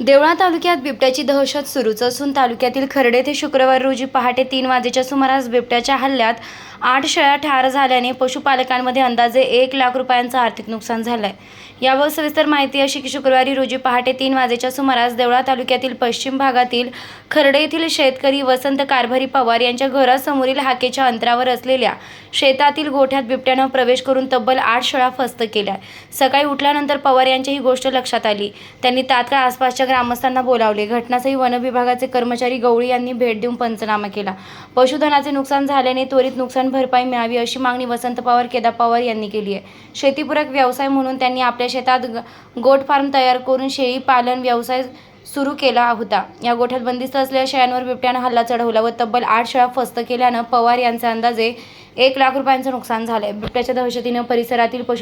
देवळा तालुक्यात बिबट्याची दहशत सुरूच असून तालुक्यातील खर्डे ते शुक्रवार रोजी पहाटे तीन वाजेच्या सुमारास बिबट्याच्या हल्ल्यात आठ शेळ्या ठार झाल्याने पशुपालकांमध्ये अंदाजे एक लाख रुपयांचं आर्थिक नुकसान झालंय. यावर सविस्तर माहिती अशी की शुक्रवारी रोजी पहाटे तीन वाजेच्या सुमारास देवळा तालुक्यातील पश्चिम भागातील खर्डे येथील शेतकरी वसंत कारभारी पवार यांच्या घरासमोरील हाकेच्या अंतरावर असलेल्या शेतातील गोठ्यात बिबट्यानं प्रवेश करून तब्बल आठ शेळा फस्त केल्या सकाळी उठल्यानंतर पवार यांची ही गोष्ट लक्षात आली. त्यांनी तात्काळ आसपासच्या ग्रामस्थांना बोलावले. घटनास्थळी वन विभागाचे कर्मचारी गवळी यांनी भेट देऊन पंचनामा केला. पशुधनाचे नुकसान झाल्याने त्वरित नुकसान भरपाई मिळावी अशी मागणी वसंत पवार केदा पवार यांनी केली आहे. शेतीपूरक व्यवसाय म्हणून त्यांनी आपल्या शेतात गोट फार्म तयार करून शेळी पालन व्यवसाय सुरू केला होता. या गोठ्यात बंदिस्त असलेल्या शेळ्यांवर बिबट्यानं हल्ला चढवला व तब्बल आठ शेळ्या फस्त केल्यानं पवार यांचे अंदाजे एक लाख रुपयांचं नुकसान झालंय. बिबट्याच्या दहशतीनं परिसरातील पशु